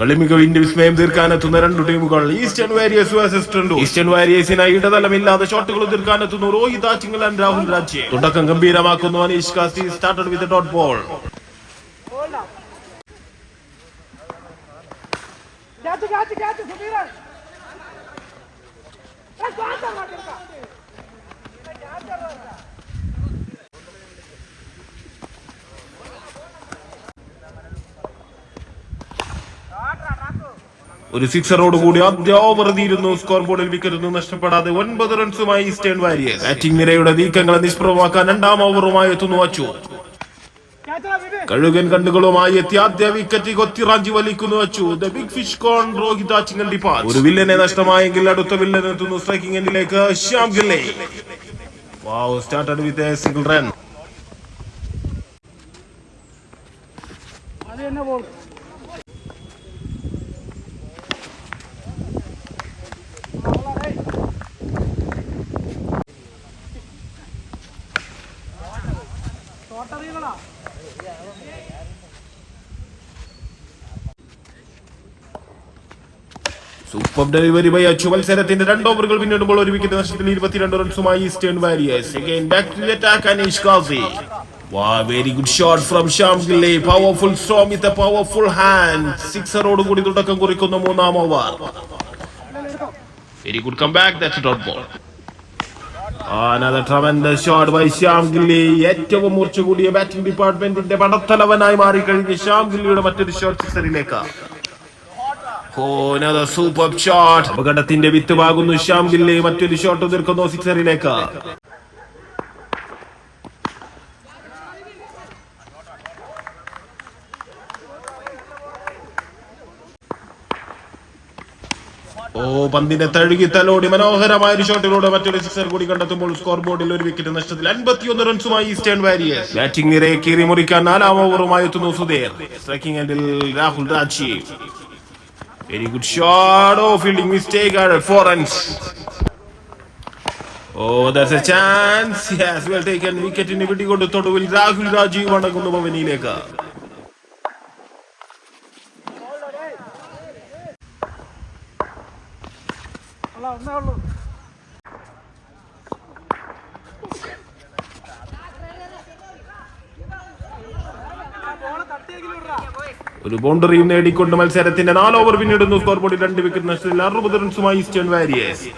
കളിമികവിന്റെ വിസ്മയം തീർക്കാനെത്തുന്ന രണ്ടു ടീമുകൾ. ഈസ്റ്റേൺ വാരിയേഴ്സ് വേഴ്സസ് ഈസ്റ്റേൺ വാരിയേഴ്സിനായി ഇടതലമില്ലാതെ ഷോട്ടുകൾ തീർക്കാനെത്തുന്നു രോഹിത് ആച്ചിങ്ങൽ ആൻഡ് രാഹുൽ രാജ്യ. തുടക്കം ഗംഭീരമാക്കുന്നു Aneesh Casti started with dot ball Catch, catch, ഒരു സിക്സറോട് കൂടി ആദ്യ ഓവർ തീരുന്നു സ്കോർ ബോർഡിൽ വിക്കറ്റൊന്നും നഷ്ടപ്പെടാതെ ഒൻപത് റൺസുമായി ഈസ്റ്റേൺ വാരിയർ ബാറ്റിംഗ് നിരയുടെ നീക്കങ്ങളെ നിഷ്പ്രഭമാക്കാൻ രണ്ടാം ഓവറുമായി എത്തുന്നു അച്ചു. കഴുകൻ കണ്ണുകളുമായി എത്തി ആദ്യ വിക്കറ്റ് കൊത്തിറാഞ്ചി വലിക്കുന്നു Achu the big fish gone Rohit Attingal ഡിപ്പാർ ഒരു വില്ലനെ നഷ്ടമായെങ്കിൽ അടുത്ത വില്ലൻ എത്തുന്നു striking എൻഡിലേക്ക് Shyam Gille. Wow started with a single run അത് തന്നെ സൂപ്പർ ഡെലിവറി ബൈ അച്ചു മത്സരത്തിന്റെ രണ്ട് ഓവറുകൾ പിന്നിടുമ്പോൾ ഒരു വിക്കറ്റ് നഷ്ടത്തിൽ ഇരുപത്തിരണ്ട് റൺസുമായി Eastern Warriors again back to attack Aneesh Kasi വാ very good shot from Shyam Gille powerful storm with powerful hand സിക്സറോട് കൂടി തുടക്കം കുറിക്കുന്ന മൂന്നാം over very good come back that's dot ball Another tremendous shot by Shyam Gilli. ഏറ്റവും മൂർച്ച കൂടിയ batting ഡിപ്പാർട്ട്മെന്റിന്റെ പടത്തലവനായി മാറിക്കഴിഞ്ഞ ശ്യാം ഗില്ലിയുടെ മറ്റൊരു ഷോട്ട് സിക്സറിലേക്ക് സൂപ്പർ ഷോട്ട് അപകടത്തിന്റെ വിത്ത് വാകുന്നു ശ്യാം ഗില്ലി മറ്റൊരു ഷോട്ട് തീർക്കുന്നു സിക്സറിലേക്ക് ഓ പന്തിനെ തഴുകി തലോടി മനോഹരമായ ഒരു ഷോട്ടിലൂടെ മറ്റൊരു സിക്സർ കൂടി കണ്ടെത്തുമ്പോൾ സ്കോർ ബോർഡിൽ ഒരു വിക്കറ്റ് നഷ്ടത്തിൽ അൻപത്തിയൊന്ന് റൺസുമായി ഈസ്റ്റേൺ വാരിയേഴ്സ് ബാറ്റിംഗ് നിരയെ കീറി മുറിക്കാൻ നാലാം ഓവറുമായി എത്തുന്നു സുധീർ. സ്ട്രൈക്കിംഗ് എൻഡിൽ Rahul Raji. Very good shot oh fielding mistake four runs oh that's a chance has well taken വിക്കറ്റിന് പിടികൊണ്ട് തൊടുവിൽ രാഹുൽ രാജീവ് അടങ്ങുന്നു ഭവനിയിലേക്ക്. ഒന്നേ ഒരു ബൗണ്ടറിയും നേടിക്കൊണ്ട് മത്സരത്തിന്റെ നാല് ഓവർ പിന്നിടുന്നു. സ്കോർ ബോർഡിൽ രണ്ട് വിക്കറ്റ് നഷ്ടത്തിൽ അറുപത് റൺസുമായി ഈസ്റ്റേൺ വാരിയേഴ്സ്.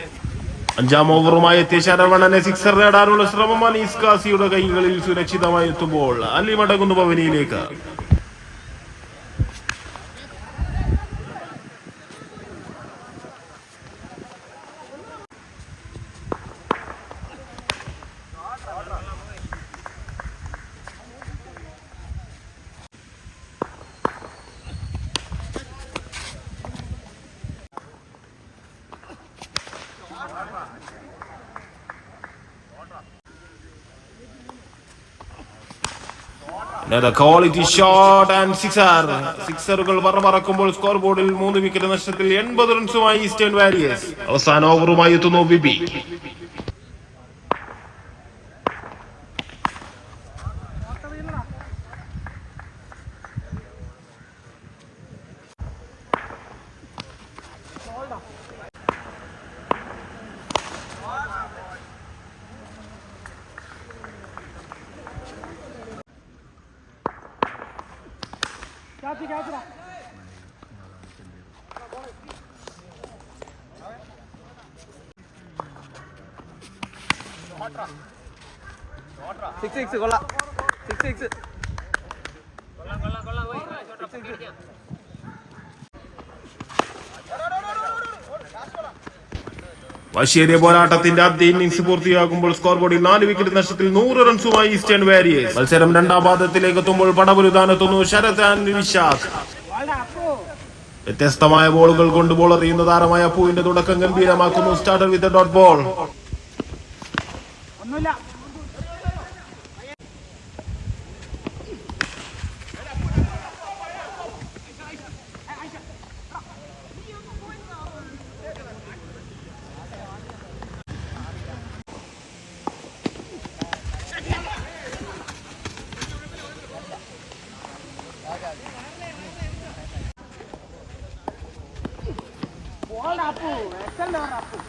അഞ്ചാം ഓവറുമായി എത്തിയ ശരവണനെ സിക്സർ നേടാനുള്ള ശ്രമമാണ് അനീസ് കാസിയുടെ കൈകളിൽ സുരക്ഷിതമായി എത്തുമ്പോൾ അലി മടങ്ങുന്നു ഭവനിയിലേക്ക്. ക്വാളിറ്റി ഷോട്ട് ആൻഡ് സിക്സർ സിക്സറുകൾ പറക്കുമ്പോൾ സ്കോർ ബോർഡിൽ മൂന്ന് വിക്കറ്റ് നഷ്ടത്തിൽ എൺപത് റൺസുമായി ഈസ്റ്റേൺ വാരിയേഴ്സ് അവസാന ഓവറുമായി എത്തുന്നു ബിബി சிக்ஸ் சிக்ஸ் கொல்லா சிக்ஸ் சிக்ஸ் വശ്യേറിയ പോരാട്ടത്തിന്റെ ആദ്യ ഇന്നിംഗ്സ് പൂർത്തിയാകുമ്പോൾ സ്കോർ ബോർഡിൽ നാല് വിക്കറ്റ് നഷ്ടത്തിൽ നൂറ് റൺസുമായി ഈസ്റ്റേൺ വാരിയേഴ്സ് മത്സരം രണ്ടാം പാദത്തിലേക്ക് എത്തുമ്പോൾ പടപുരുതാനെത്തുന്നു ശരത് ആൻഡ് അപ്പോ വ്യത്യസ്തമായ ബോളുകൾ കൊണ്ട് ബോൾ എറിയുന്ന താരമായ പൂവിന്റെ തുടക്കം ഗംഭീരമാക്കുന്നു സ്റ്റാർട്ടർ വിത്ത് ഡോട്ട് ബോൾ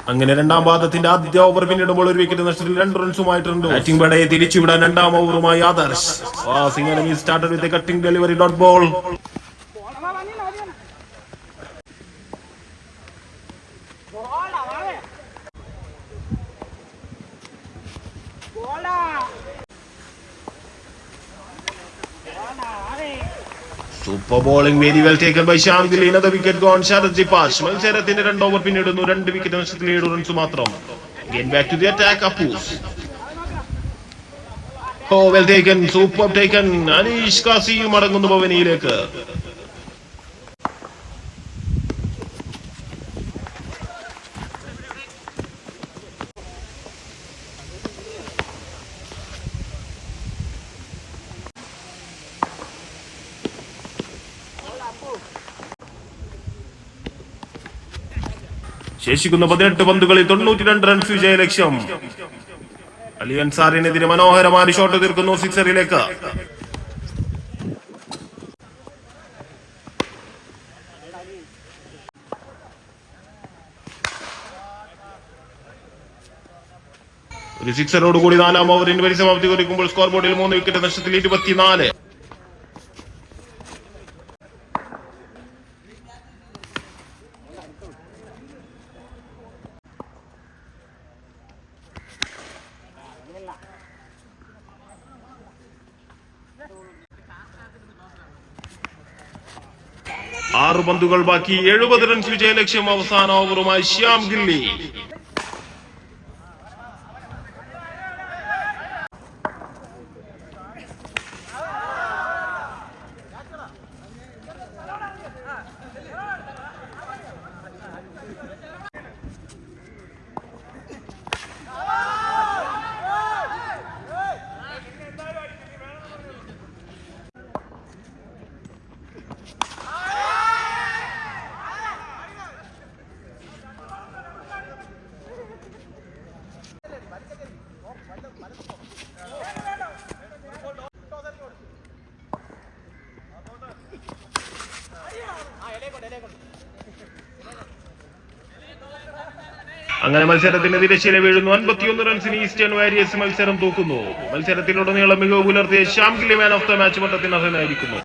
അങ്ങനെ രണ്ടാം പാദത്തിന്റെ ആദ്യ ഓവർ പിന്നിടുമ്പോൾ ഒരു വിക്കറ്റ് നഷ്ടത്തിൽ രണ്ട് റൺസുമായിട്ടുണ്ട് ബാറ്റിംഗ് പടയെ തിരിച്ചുവിടാൻ രണ്ടാം ഓവറുമായി Adarsh passing with cutting delivery dot cutting super bowling very well taken by Gill ഇനത wicket gone ഷാർജി pass മത്സരത്തിന്റെ രണ്ട് ഓവർ പിന്നിടുന്നു. രണ്ട് വിക്കറ്റ് നഷ്ടത്തിൽ ഏഴ് റൺസ് മാത്രം. Again back to the attack Appus oh well taken super taken Aneesh കാസിയും മടങ്ങുന്നു ഭവനിയിലേക്ക്. ശേഷിക്കുന്ന പതിനെട്ട് പന്തുകളിൽ തൊണ്ണൂറ്റി രണ്ട് റൺസ് വിജയ ലക്ഷ്യം അലി അൻസാറിനെതിരെ മനോഹരമായ ഷോട്ട് തീർക്കുന്നു സിക്സറിലേക്ക്. ഒരു സിക്സറോട് കൂടി നാലാം ഓവറിന് പരിസമാപ്തി കുറിക്കുമ്പോൾ സ്കോർ ബോർഡിൽ മൂന്ന് വിക്കറ്റ് നഷ്ടത്തിൽ ഇരുപത്തിനാല്. ആറ് പന്തുകൾ ബാക്കി എഴുപത് റൺസ് വിജയലക്ഷ്യം അവസാന ഓവറുമായി ശ്യാം ഗില്ലി. അങ്ങനെ മത്സരത്തിന്റെ തിരശ്ശീല വീഴുന്നു. അൻപത്തിയൊന്ന് റൺസിന് ഈസ്റ്റേൺ വാരിയേഴ്സ് മത്സരം തൂക്കുന്നു. മത്സരത്തിലുടനീളം മികവ് പുലർത്തിയ Shyam Kili man of the match പട്ടത്തിന് അർഹനായിരിക്കുന്നു.